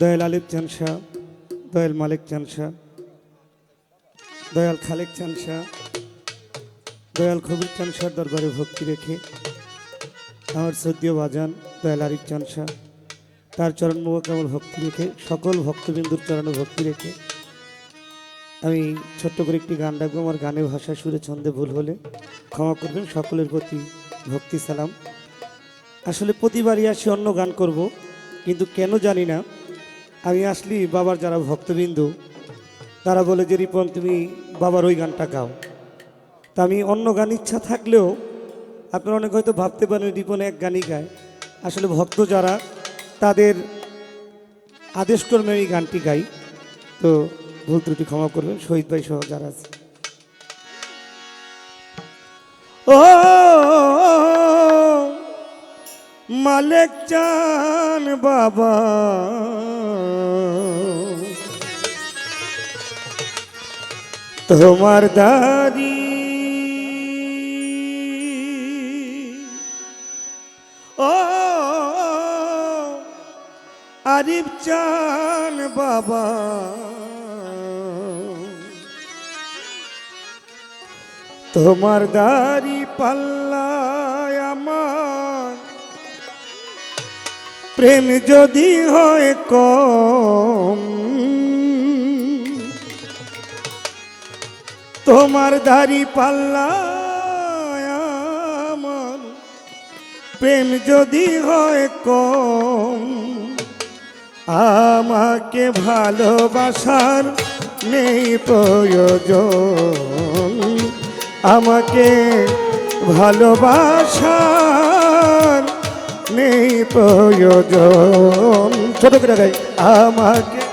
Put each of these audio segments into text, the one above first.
দয়াল আলিফ চান শাহ, দয়াল মালিক চান শাহ, দয়াল খালেক চান শাহ, দয়াল খবির চান শাহ দরবারে ভক্তি রেখে আমার সদ্য বাজান দয়াল আরিফ চান শাহ, তার চরণ কেবল ভক্তি রেখে, সকল ভক্তবিন্দুর চরণে ভক্তি রেখে আমি ছোট্ট করে একটি গান ডাকবো আমার গানের ভাষা সুরে ছন্দে ভুল হলে ক্ষমা করবেন, সকলের প্রতি ভক্তি সালাম। আসলে প্রতিবারই আসি অন্য গান করব, কিন্তু কেন জানি না আমি আসলি বাবার যারা ভক্তবিন্দু, তারা বলে যে, রিপন, তুমি বাবার ওই গানটা গাও। তা আমি অন্য গান ইচ্ছা থাকলেও আপনারা অনেক হয়তো ভাবতে পারেন, রিপন এক গানই গায়। আসলে ভক্ত যারা, তাদের আদেশ কর্মে এই গানটি গাই। তো ভুল ত্রুটি ক্ষমা করবেন, শহীদ ভাই সহ যারা আছে। ও মালেক চান বাবা। তোমার দাদি ও আরিফ চান বাবা। তোমার দাড়ি পাল্লায় আমার। প্রেম যদি হয় কম তোমার দাড়ি পাল্লা প্রেম যদি হয় কম, আমাকে ভালোবাসার নেই প্রয়োজন। আমাকে ভালোবাসার নেই প্রয়োজন। ছোট করে গাই, আমাকে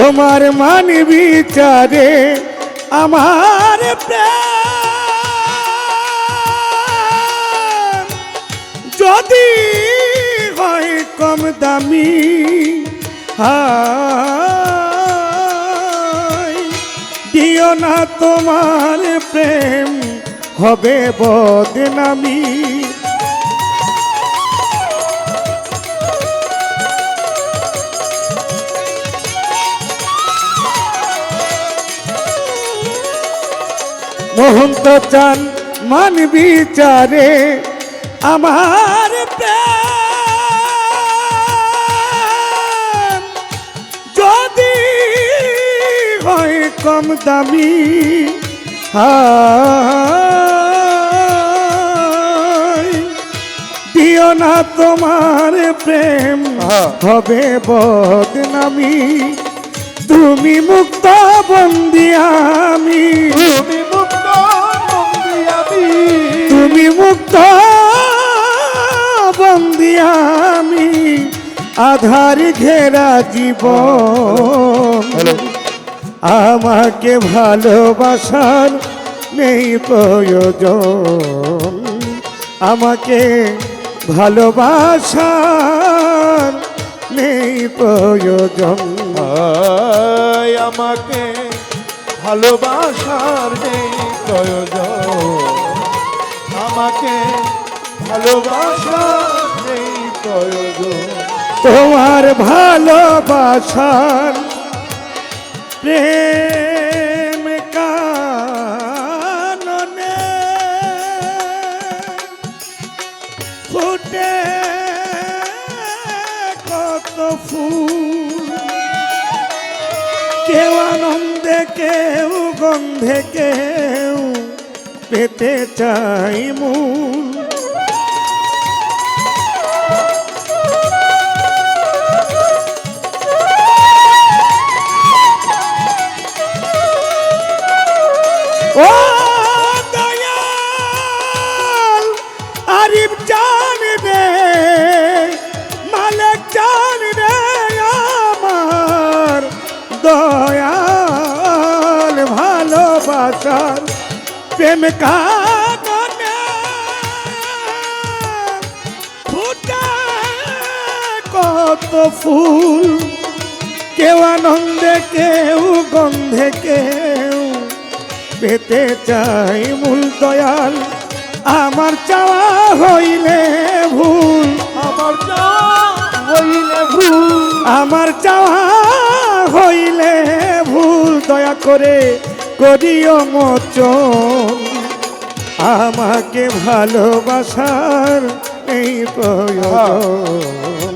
তোমার মান বিচারে আমার প্রেম। যদি হয় কম দামি দিও না তোমার প্রেম, হবে বদনামি। মোহন্ত চান মান বিচারে আমার যদি হয় কম দামি হায় দিও না তোমার প্রেম হবে বদনামি। তুমি মুক্ত বন্দি আমি। তুমি মুক্ত বন্দি আমি। তুমি মুক্ত বন্দি আমি। আধার ঘেরা জীব আমাকে ভালোবাসার নেই প্রয়োজন। আমাকে ভালোবাসার নেই প্রয়োজন। আয় আমাকে ভালোবাসার নেই প্রয়োজন আমাকে ভালোবাসার নেই প্রয়োজন। তোমার ভালোবাসার প্রেম গন্ধে কেউ পেতে চাই মূল ও দয়াল আরিফ জান ভালোবাসার প্রেম কাননে ফুটে কত ফুল। কেউ আনন্দে কেউ গন্ধে কেউ পেতে চাই মূল দয়াল। আমার চাওয়া হইলে ভুল। আমার যা হইলে ভুল। আমার চাওয়া হইলে ভুল। দয়া করে করিও মোচন। আমাকে ভালোবাসার এই প্রয়োজন।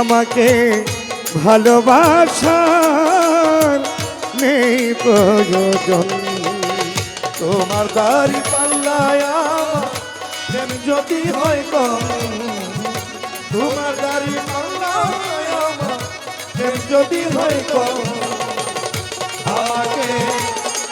আমাকে ভালোবাসার নেই প্রয়োজন। তোমার দাড়ি পাল্লায় যদি হয় কম, তোমার দাড়ি পাল্লায় যদি হয় কম, আমাকে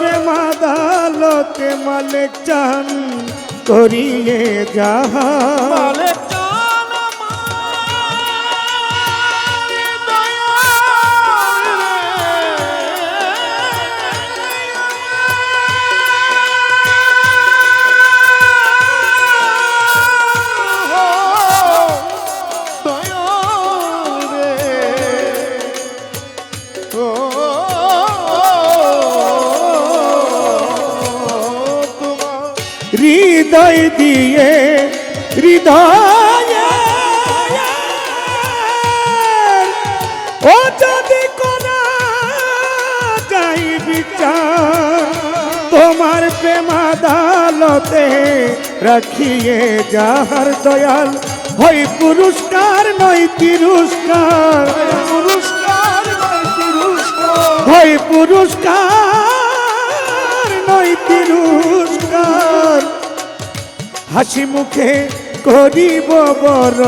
তোমার প্রেমাদালতে মালিক চান করিয়ে যাহা মালে হৃদয় দিয়ে হৃদয়। ও যদি করা যাই বিচার তোমার প্রেমাদালতে রাখিয়ে যাহার দয়াল হয় পুরস্কার নয় তিরস্কার। পুরস্কার নয় তিরস্কার। হয় পুরস্কার নয় তিরস্কার। হাসি মুখে করিব বড়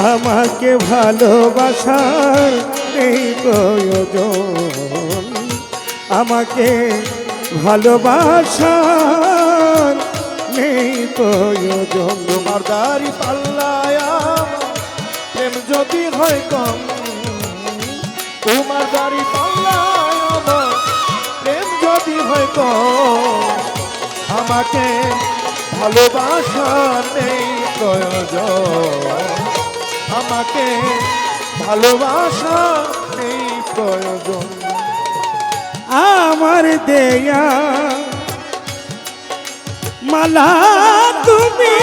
আমাকে ভালোবাসার এই প্রয়োজন। আমাকে ভালোবাসার নেই প্রয়োজন। তোমার দাড়ি পাল্লায় প্রেম যদি হয় কম, তোমার দাড়ি কম আমাকে ভালোবাসা নেই প্রয়োজন। আমাকে ভালোবাসা নেই প্রয়োজন। আমার দেয়া মালা তুমি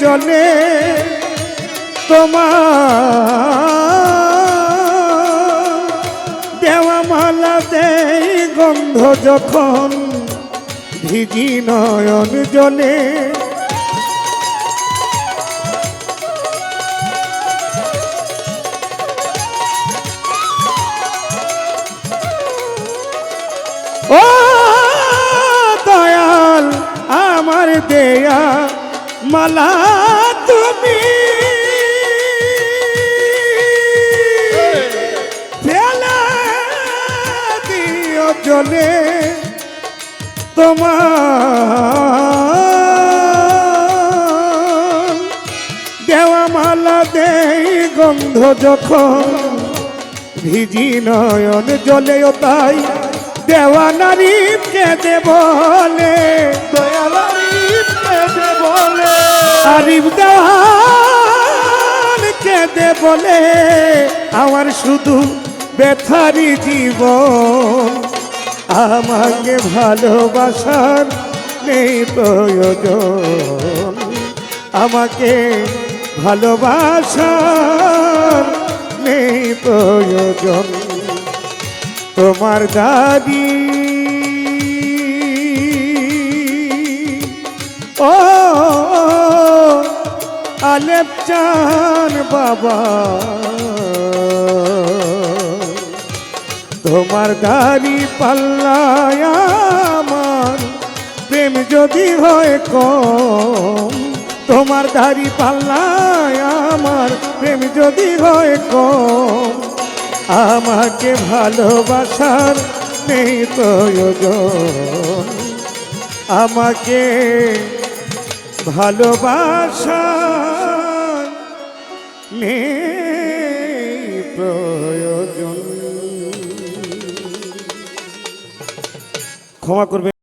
জলে। তোমার দেওয়া মালা দেই গন্ধ যখন ভিজি নয়ন জলে। ও দয়াল আমার দেয়া মালা জলে তোমার দেওয়া মালা দেই গন্ধ যখন ভিজি নয়ন জলেও তাই দেওয়া নারী কেঁদে বলে আরিফ দেওয়ান কেঁদে বলে আমার শুধু ব্যথারি জীবন। আমাকে ভালোবাসার নেই প্রয়োজন। আমাকে ভালোবাসার নেই প্রয়োজন। তোমার দাদি ও আলেপ চান বাবা। তোমার দাড়ি পাল্লায় আমার। প্রেম যদি হয় কম, তোমার দাড়ি পাল্লায় আমার। প্রেম যদি হয় কম, আমাকে ভালোবাসার নেই প্রয়োজন। আমাকে ভালোবাসা নেই ক্ষমা করবে।